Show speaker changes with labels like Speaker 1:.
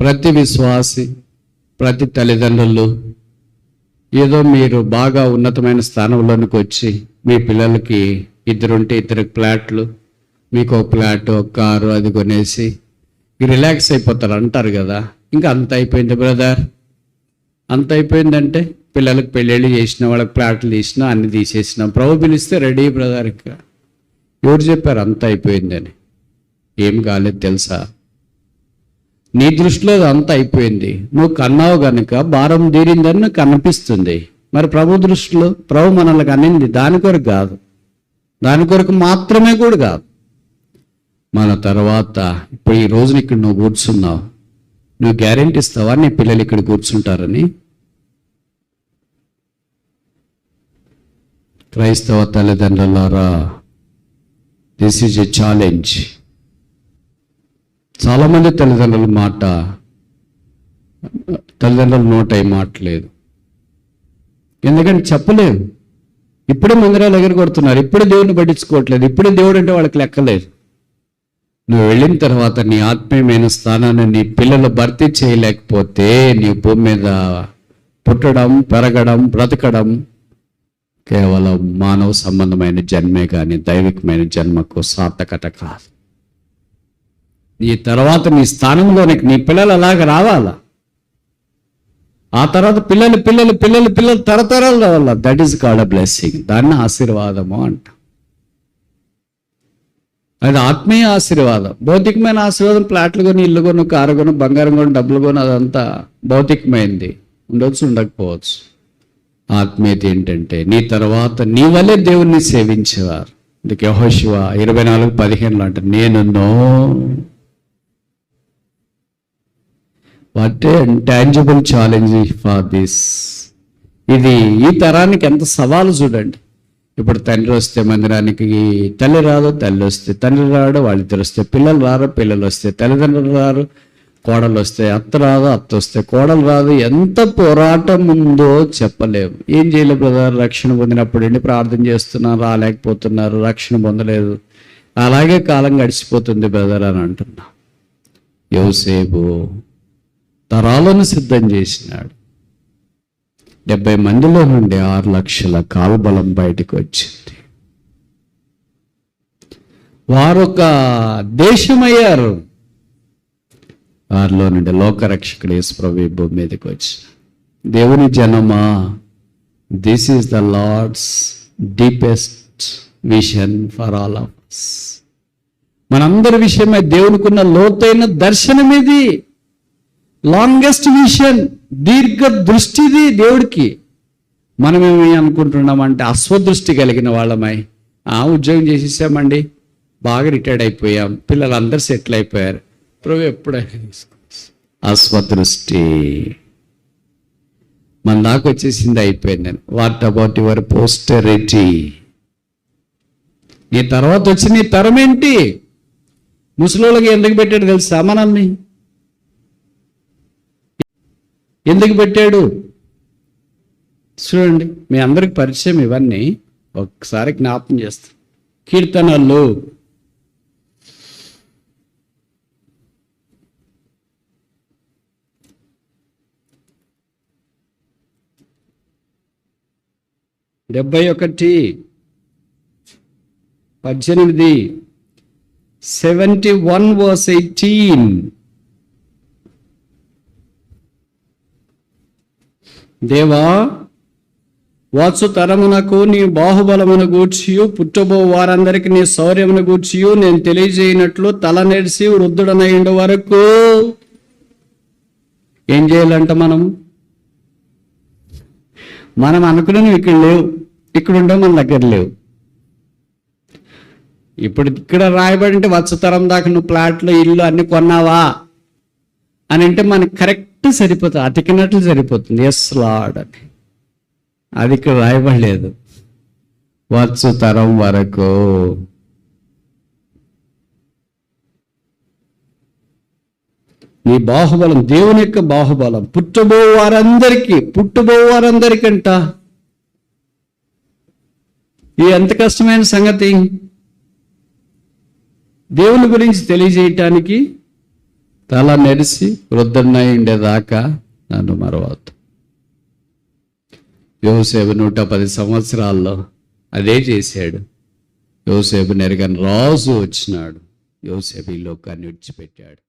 Speaker 1: ప్రతి విశ్వాసి ప్రతి తల్లిదండ్రులు ఏదో మీరు బాగా ఉన్నతమైన స్థానంలోనికి వచ్చి మీ పిల్లలకి ఇద్దరుంటే ఇద్దరు ప్లాట్లు మీకు ఒక ప్లాట్ ఒక కారు అది కొనేసి రిలాక్స్ అయిపోతారు అంటారు కదా. ఇంకా అంత అయిపోయింది బ్రదర్. అంత అయిపోయిందంటే పిల్లలకు పెళ్ళిళ్ళు చేసిన వాళ్ళకి ప్లాట్లు తీసినా అన్ని తీసేసిన ప్రభు పిలిస్తే రెడీ బ్రదర్ ఇంకా. ఎవరు చెప్పారు అంత అయిపోయిందని? ఏం కాలేదు తెలుసా? నీ దృష్టిలో అంతా అయిపోయింది. నువ్వు కన్నావు గనుక భారం తీరిందని నాకు అనిపిస్తుంది. మరి ప్రభు దృష్టిలో ప్రభు మనల్ని కనింది దాని కొరకు కాదు. దాని కొరకు మాత్రమే కూడా కాదు. మన తర్వాత ఇప్పుడు ఈ రోజున ఇక్కడ నువ్వు కూర్చున్నావు. నువ్వు గ్యారెంటీ ఇస్తావా నీ పిల్లలు ఇక్కడ కూర్చుంటారని? క్రైస్తవ తల్లిదండ్రులారా దిస్ ఈజ్ ఎ ఛాలెంజ్ చాలామంది తల్లిదండ్రుల మాట తల్లిదండ్రుల నోట ఏ మాట లేదు. ఎందుకంటే చెప్పలేదు. ఇప్పుడే మందిరాలు ఎగర కొడుతున్నారు. ఇప్పుడే దేవుడిని పట్టించుకోవట్లేదు. ఇప్పుడే దేవుడు అంటే వాళ్ళకి లెక్కలేదు నువ్వు వెళ్ళిన తర్వాత నీ ఆత్మీయమైన స్థానాన్ని నీ పిల్లలు భర్తీ చేయలేకపోతే నీ భూమి మీద పుట్టడం పెరగడం బ్రతకడం కేవలం మానవ సంబంధమైన జన్మే కానీ దైవికమైన జన్మకు సార్థకత కాదు. నీ తర్వాత నీ స్థానంలోనికి నీ పిల్లలు అలాగ రావాలా? ఆ తర్వాత పిల్లలు పిల్లలు పిల్లలు పిల్లలు తరతరాలు రావాలా? That is God a blessing దాన్ని ఆశీర్వాదము అంట. అది ఆత్మీయ ఆశీర్వాదం. భౌతికమైన ఆశీర్వాదం ప్లాట్లు కొని ఇల్లు కొను కారు కొను బంగారం కొని డబ్బులు కొని అదంతా భౌతికమైంది. ఉండొచ్చు ఉండకపోవచ్చు. ఆత్మీయత ఏంటంటే నీ తర్వాత నీ వల్లే దేవుణ్ణి సేవించేవారు. అందుకే యెహోషువ ఇరవై నాలుగు పదిహేనులో అంటే నేను what tangible challenge for this ఇది ఈ తరానికి ఎంత సవాలు చూడండి. ఇప్పుడు తండ్రి వస్తే మందిరానికి తల్లి రాదు తల్లి వస్తే తండ్రి రాడు వాళ్ళిద్దరు వస్తే పిల్లలు రారు పిల్లలు వస్తే తల్లిదండ్రులు రారు కోడలు వస్తే అత్త రాదు అత్త వస్తే కోడలు రాదు. ఎంత పోరాటం ఉందో చెప్పలేము. ఏం చేయలేదు బ్రదర్? రక్షణ పొందినప్పుడు ఏంటి? ప్రార్థన చేస్తున్నారు రాలేకపోతున్నారు రక్షణ పొందలేదు. అలాగే కాలం గడిచిపోతుంది బ్రదర్ అని అంటున్నా. యోసేపు తరాలను సిద్ధం చేసినాడు. డెబ్బై మందిలో నుండి ఆరు లక్షల కాల్బలం బయటకు వచ్చింది. వారొక దేశమయ్యారు. వారిలో నుండి లోకరక్షకుడు యేసుప్రభు భూమి మీదకి వచ్చి దేవుని జనమా this is the Lord's deepest vision for all of us. మనందరి విషయమై దేవునికున్న లోతైన దర్శనం ఇది లాంగెస్ట్ విషన్ దీర్ఘ దృష్టిది దేవుడికి. మనం ఏమి అనుకుంటున్నామంటే అశ్వదృష్టి కలిగిన వాళ్ళమై. ఆ ఉద్యోగం చేసేసామండి. బాగా రిటైర్డ్ అయిపోయాం. పిల్లలందరూ సెటిల్ అయిపోయారు. ప్రభు ఎప్పుడైనా అశ్వదృష్టి. మన దాకా వచ్చేసింది అయిపోయింది వాట్ అబౌట్ యువర్ పోస్టరిటీ నీ తర్వాత వచ్చి నీ తరం ఏంటి? ముసలోళ్ళకి ఎందుకు పెట్టాడు తెలుసా మనల్ని? ఎందుకు పెట్టాడు? చూడండి మీ అందరికి పరిచయం ఇవన్నీ ఒక్కసారి జ్ఞాపం చేస్తాం. కీర్తనలు. డెబ్బై ఒకటి పద్దెనిమిది సెవెంటీ వన్ వర్స్ ఎయిటీన్. దేవా వాత్సు తరమునకు నీ బాహుబలమును గూర్చియు పుట్టబో వారందరికి నీ శౌర్యమును గూర్చియు నేను తెలియజేయనట్లు తల నెడిసి వృద్ధుడనయ్యండు వరకు. ఏం చేయాలంట మనం? మనం అనుకున్నవి ఇక్కడ లేవు ఇక్కడ ఉండే మన దగ్గర లేవు. ఇప్పుడు ఇక్కడ రాయబడి అంటే తరం దాకా నువ్వు ప్లాట్లు ఇల్లు అన్ని కొన్నావా? అని అంటే మనకి కరెక్ట్ సరిపోతుంది అతికినట్లు సరిపోతుంది. ఎస్ లాడ్ అని. అది ఇక్కడ రాయబడలేదు. వచ్చు తరం వరకు. నీ బాహుబలం దేవుని యొక్క బాహుబలం పుట్టబో వారందరికీ పుట్టబో వారందరికంట ఇది ఎంత కష్టమైన సంగతి? దేవుని గురించి తెలియజేయటానికి తల నెరిసి వృద్ధున్నై ఉండేదాకా నన్ను మరవద్దు. యోసేపు నూట పది సంవత్సరాల్లో అదే చేశాడు. యోసేపు నెరగని రాజు వచ్చినాడు. యోసేపు ఈ లోకాన్ని విడిచిపెట్టాడు.